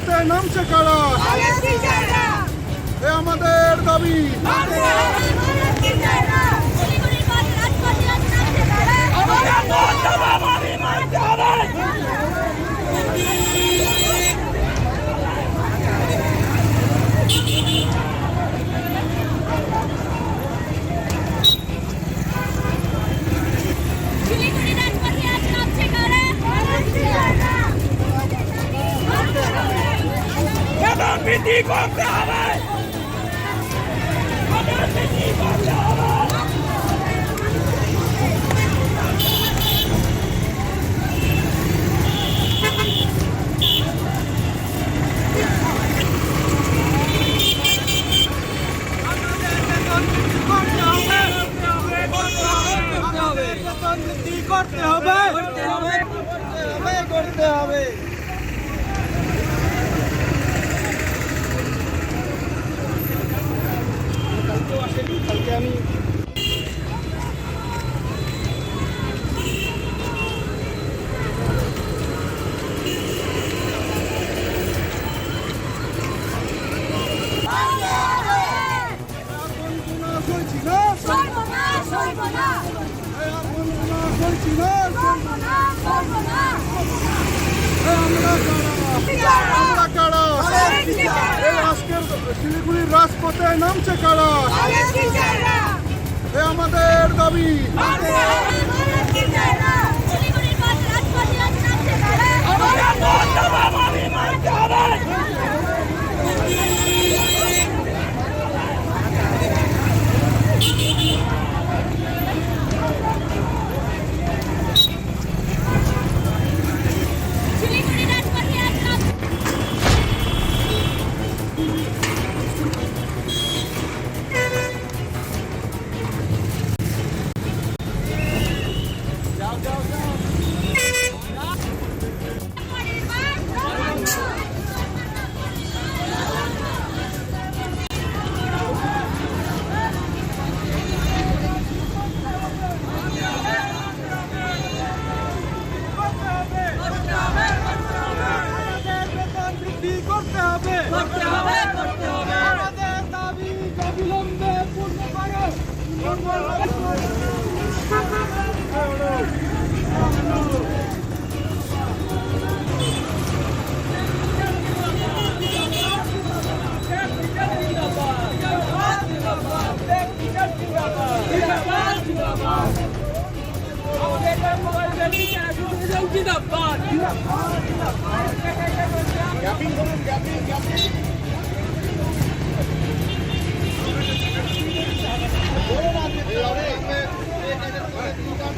রাজপথে নামছে কারা? এ আমাদের দাবি। বৃদ্ধি করতে হবে বৃদ্ধি করতে হবে করতে হবে করতে হবে করতে হবে কালকে আমি বঞ্চনা সইছি না এই আর বঞ্চনা সইছি না এই আমরা কারা আমরা কারা এই আজকের শিলিগুড়ির নামছে কারা এ আমাদের দাবি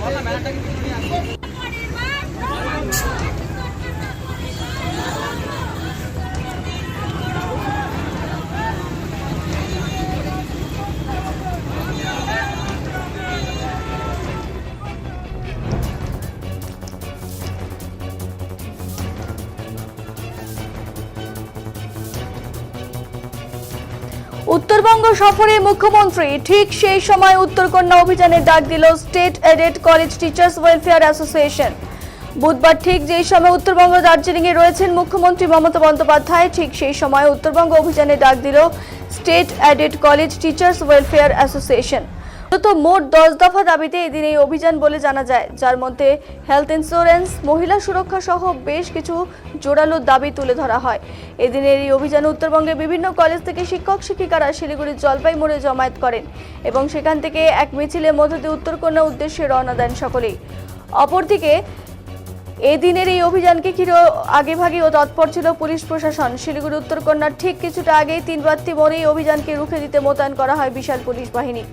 Hola, me উত্তরবঙ্গ সফরে মুখ্যমন্ত্রী ঠিক সেই সময় উত্তরকন্যা অভিযানে ডাক দিল state aided college teachers welfare association. বুধবার ঠিক যেই সময় উত্তরবঙ্গ দার্জিলিং এ রয়েছেন মুখ্যমন্ত্রী মমতা বন্দ্যোপাধ্যায়, ঠিক সেই সময় উত্তরবঙ্গ অভিযানে ডাক দিল state aided college teachers welfare association. মূলত মোট দশ দফা দাবিতে এদিন এই অভিযান বলে জানা যায়। যার মধ্যে হেলথ ইন্স্যুরেন্স মহিলা সুরক্ষা সহ বেশ কিছু জোরালো দাবি তুলে ধরা হয়। এদিনের এই অভিযানে উত্তরবঙ্গের বিভিন্ন কলেজ থেকে শিক্ষক, শিক্ষিকারা শিলিগুড়ির জলপাই মোড়ে জমায়েত করেন এবং সেখান থেকে এক মিছিলের মধ্য দিয়ে উত্তরকন্যা উদ্দেশ্যে রওনা দেন সকলেই। অপরদিকে, এদিনের এই অভিযানকে ঘিরে আগেভাগে ও তৎপর ছিল পুলিশ প্রশাসন। শিলিগুড়ি উত্তরকন্যার ঠিক কিছুটা আগেই তিন বাত্তি মোড়ে এই অভিযানকে রুখে দিতে মোতায়েন করা হয় বিশাল পুলিশ বাহিনী।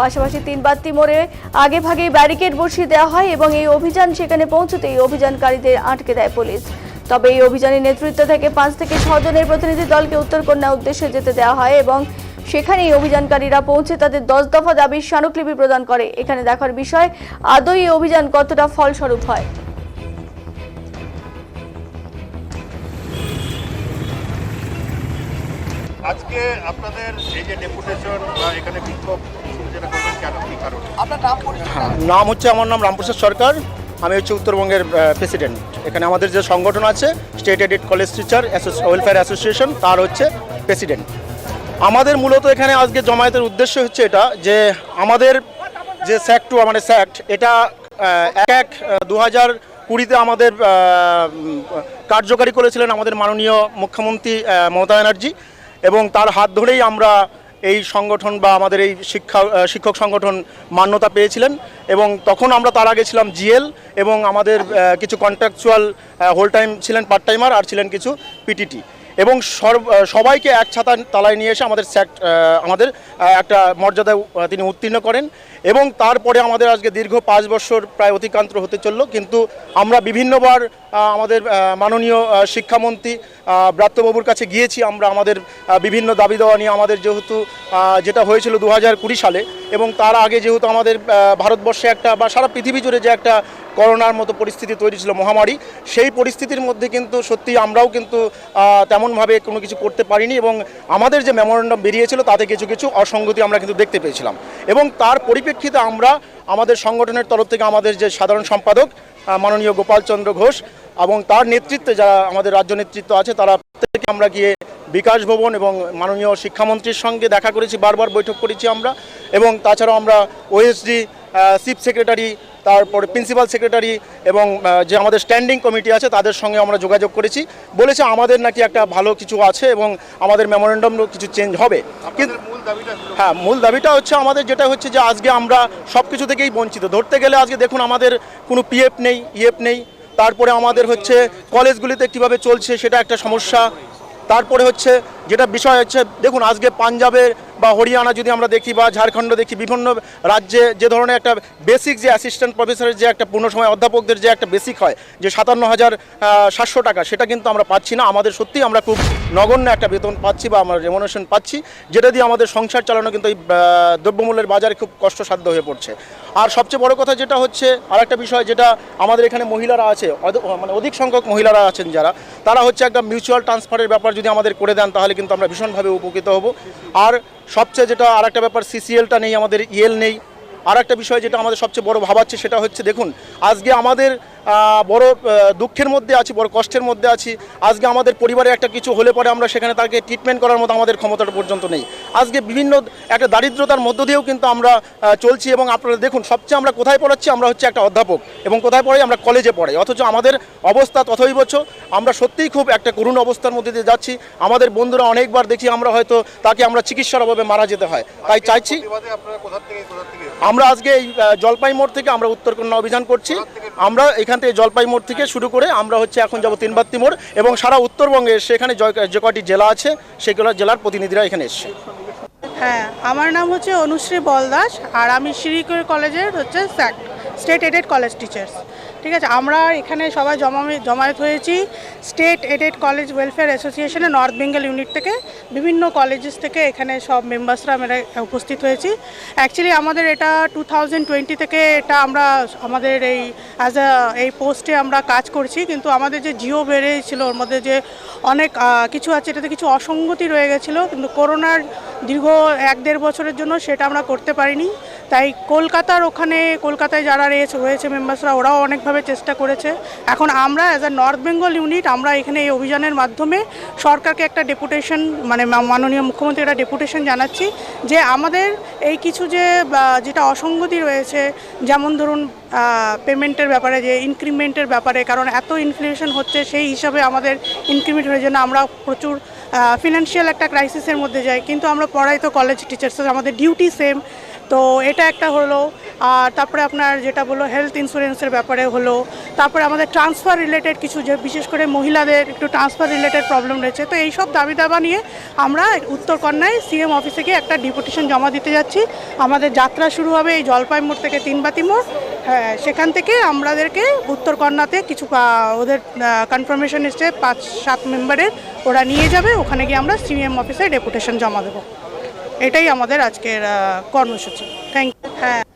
পাশাপাশি তিন বাত্তি মোড়ে আগে ভাগেই ব্যারিকেড বসিয়ে দেওয়া হয় এবং এই অভিযান সেখানে পৌঁছতেই অভিযানকারীদের আটকে দেয় পুলিশ। তবে এই অভিযানের নেতৃত্ব থেকে পাঁচ থেকে ছজনের প্রতিনিধি দলকে উত্তরকন্যা উদ্দেশ্যে যেতে দেওয়া হয় এবং সেখানেই অভিযানকারীরা পৌঁছে তাদের দশ দফা দাবির স্মারকলিপি প্রদান করে। এখানে দেখার বিষয়, আদৌ এই অভিযান কতটা ফলস্বরূপ হয়? আজকে আপনাদের এই যে ডেপুটেশন বা এখানে বিক্ষোভ মিছিল যেটা করবেন কেন কি কারণ নাম হচ্ছে, আমার নাম রামপ্রসাদ সরকার। আমি হচ্ছে উত্তরবঙ্গের প্রেসিডেন্ট এখানে আমাদের যে সংগঠন আছে state aided college teacher welfare association তার হচ্ছে প্রেসিডেন্ট আমাদের মূলত এখানে আজকে জমায়েতের উদ্দেশ্য হচ্ছে এটা, যে আমাদের যে স্যাক্ট টু মানে স্যাক্ট এটা এক এক দু হাজার কুড়িতে আমাদের কার্যকারী করেছিলেন আমাদের মাননীয় মুখ্যমন্ত্রী মমতা ব্যানার্জি। এবং তার হাত ধরেই আমরা এই সংগঠন বা আমাদের এই শিক্ষা শিক্ষক সংগঠন মান্যতা পেয়েছিলেন এবং তখন আমরা তার আগে ছিলাম জিএল এবং আমাদের কিছু কন্ট্রাকচুয়াল হোল টাইম ছিলেন পার্ট টাইমার আর ছিলেন কিছু পিটিটি এবং সবাইকে এক ছাতা তালায় নিয়ে এসে আমাদের স্যাক্ট আমাদের একটা মর্যাদায় আহ, তিনি উত্তীর্ণ করেন। এবং তারপরে আমাদের আজকে দীর্ঘ পাঁচ বছর প্রায় অতিক্রান্ত হতে চলল। কিন্তু আমরা বিভিন্নবার আমাদের মাননীয় শিক্ষামন্ত্রী ব্রাত্যবাবুর কাছে গিয়েছি। আমরা আমাদের বিভিন্ন দাবি দেওয়া নিয়ে আমাদের যেহেতু যেটা হয়েছিল দু হাজার কুড়ি সালে এবং তার আগে যেহেতু আমাদের ভারতবর্ষে একটা বা সারা পৃথিবী জুড়ে যে একটা করোনার মতো পরিস্থিতি তৈরি ছিল, মহামারী, সেই পরিস্থিতির মধ্যে কিন্তু সত্যি আমরাও কিন্তু তেমনভাবে কোনো কিছু করতে পারিনি এবং আমাদের যে মেমোরেন্ডাম বেরিয়েছিল তাতে কিছু কিছু অসঙ্গতি আমরা কিন্তু দেখতে পেয়েছিলাম। এবং তার পরিপ্রেক্ষিতে আমরা আমাদের সংগঠনের তরফ থেকে আমাদের যে সাধারণ সম্পাদক মাননীয় গোপালচন্দ্র ঘোষ এবং তার নেতৃত্বে যারা আমাদের রাজ্য নেতৃত্ব আছে, তারা প্রত্যেকে আমরা গিয়ে বিকাশ ভবন এবং মাননীয় শিক্ষামন্ত্রীর সঙ্গে দেখা করেছি, বারবার বৈঠক করেছি আমরা এবং তাছাড়াও আমরা O S D chief secretary তারপরে প্রিন্সিপাল সেক্রেটারি এবং যে আমাদের স্ট্যান্ডিং কমিটি আছে তাদের সঙ্গে আমরা যোগাযোগ করেছি। বলেছে আমাদের নাকি একটা ভালো কিছু আছে এবং আমাদের মেমোরেন্ডামও কিছু চেঞ্জ হবে। কিন্তু হ্যাঁ মূল দাবিটা হচ্ছে আমাদের যেটা হচ্ছে যে আজকে আমরা সব কিছু থেকেই বঞ্চিত। ধরতে গেলে আজকে দেখুন আমাদের কোনো পিএফ নেই ইএফ নেই। তারপরে আমাদের হচ্ছে কলেজগুলিতে কীভাবে চলছে সেটা একটা সমস্যা। তারপরে হচ্ছে যেটা বিষয় হচ্ছে, দেখুন, আজকে পাঞ্জাবের বা হরিয়ানা যদি আমরা দেখি বা ঝাড়খণ্ড দেখি, বিভিন্ন রাজ্যে যে ধরনের একটা বেসিক যে অ্যাসিস্ট্যান্ট প্রফেসরের যে একটা পূর্ণ সময় অধ্যাপকদের যে একটা বেসিক হয়, যে সাতান্ন হাজার সাতশো টাকা, সেটা কিন্তু আমরা পাচ্ছি না। আমাদের সত্যিই আমরা খুব নগণ্য একটা বেতন পাচ্ছি বা আমরা রেমোনেশন পাচ্ছি, যেটা দিয়ে আমাদের সংসার চালানো কিন্তু এই দ্রব্যমূল্যের বাজারে খুব কষ্টসাধ্য হয়ে পড়ছে। আর সবচেয়ে বড় কথা যেটা হচ্ছে, আরেকটা বিষয় যেটা আমাদের এখানে মহিলারা আছে মানে অধিক সংখ্যক মহিলারা আছেন যারা, তারা হচ্ছে একটা মিউচুয়াল ট্রান্সফারের ব্যাপার যদি আমাদের করে দেন, তাহলে কিন্তু আমরা ভীষণভাবে উপকৃত হব। আর সবচেয়ে যেটা আর একটা ব্যাপার সিসিএলটা নেই, আমাদের ইএল নেই। আর একটা বিষয় যেটা আমাদের সবচেয়ে বড় ভাবাচ্ছে সেটা হচ্ছে, দেখুন, আজকে আমাদের বড় দুঃখের মধ্যে আছি বড় কষ্টের মধ্যে আছি। আজকে আমাদের পরিবারে একটা কিছু হলে পরে আমরা সেখানে তাকে ট্রিটমেন্ট করার মতো আমাদের ক্ষমতাটা পর্যন্ত নেই। আজকে বিভিন্ন একটা দারিদ্রতার মধ্য দিয়েও কিন্তু আমরা চলছি এবং আপনারা দেখুন সবচেয়ে আমরা কোথায় পড়াচ্ছি আমরা হচ্ছে একটা অধ্যাপক এবং কোথায় পড়াই আমরা কলেজে পড়াই। অথচ আমাদের অবস্থা তথৈবচ আমরা সত্যিই খুব একটা করুণ অবস্থার মধ্যে দিয়ে যাচ্ছি। আমাদের বন্ধুরা অনেকবার দেখি আমরা হয়তো তাকে আমরা চিকিৎসার অভাবে মারা যেতে হয়। তাই চাইছি আমরা আজকে এই জলপাই মোড় থেকে আমরা উত্তরকন্যা অভিযান করছি। আমরা এখান থেকে জলপাই মোড় থেকে শুরু করে আমরা হচ্ছে এখন যাব তিনবাত্তি মোড় এবং সারা উত্তরবঙ্গে সেখানে যে কয়টি জেলা আছে সেগুলো জেলার প্রতিনিধিরা এখানে এসছে। হ্যাঁ আমার নাম হচ্ছে অনুশ্রী বলদাস আর আমি শ্রীকুর কলেজের হচ্ছে স্টেট এডেড কলেজ টিচার্স। ঠিক আছে, আমরা এখানে সবাই জমা জমায়েত হয়েছি। স্টেট এডেড কলেজ ওয়েলফেয়ার অ্যাসোসিয়েশনে নর্থ বেঙ্গল ইউনিট থেকে, বিভিন্ন কলেজেস থেকে এখানে সব মেম্বার্সরা আমরা উপস্থিত হয়েছি। অ্যাকচুয়ালি আমাদের এটা টু থেকে এটা আমরা আমাদের এই অ্যাজ আ এই পোস্টে আমরা কাজ করছি, কিন্তু আমাদের যে জিও বেড়েছিল, ওর মধ্যে যে অনেক কিছু আছে, এটাতে কিছু অসঙ্গতি রয়ে গেছিল, কিন্তু করোনার দীর্ঘ এক দেড় বছরের জন্য সেটা আমরা করতে পারিনি। তাই কলকাতার ওখানে, কলকাতায় যারা রয়েছে রয়েছে মেম্বার্সরা ওরাও অনেকভাবে চেষ্টা করেছে। এখন আমরা as a North Bengal unit আমরা এখানে এই অভিযানের মাধ্যমে সরকারকে একটা ডেপুটেশন মানে মাননীয় মুখ্যমন্ত্রী একটা ডেপুটেশন জানাচ্ছি যে আমাদের এই কিছু যে যেটা অসঙ্গতি রয়েছে, যেমন ধরুন পেমেন্টের ব্যাপারে, যে ইনক্রিমেন্টের ব্যাপারে, কারণ এত ইনফ্লেশন হচ্ছে, সেই হিসাবে আমাদের ইনক্রিমেন্ট হয়ে যেন আমরা প্রচুর ফিনান্সিয়াল একটা ক্রাইসিসের মধ্যে যাই। কিন্তু আমরা পড়াই তো কলেজ টিচার্স আমাদের ডিউটি সেম তো এটা একটা হলো, আর তারপরে আপনার যেটা বলল হেলথ ইন্স্যুরেন্সের ব্যাপারে হলো, তারপরে আমাদের ট্রান্সফার রিলেটেড কিছু যে বিশেষ করে মহিলাদের একটু ট্রান্সফার রিলেটেড প্রবলেম রয়েছে, তো এই সব দাবি দাবা নিয়ে আমরা উত্তরকন্যায় সিএম অফিসে গিয়ে একটা ডিপুটেশন জমা দিতে যাচ্ছি। আমাদের যাত্রা শুরু হবে এই জলপাই মোড় থেকে তিনবাতি মোড়। হ্যাঁ সেখান থেকে আমাদেরকে উত্তরকন্যাতে কিছু ওদের কনফার্মেশন এসছে পাঁচ সাত মেম্বারের ওরা নিয়ে যাবে, ওখানে গিয়ে আমরা সিএম অফিসে ডেপুটেশন জমা দেবো। এটাই আমাদের আজকের কর্মসূচি। থ্যাংক ইউ হ্যাঁ।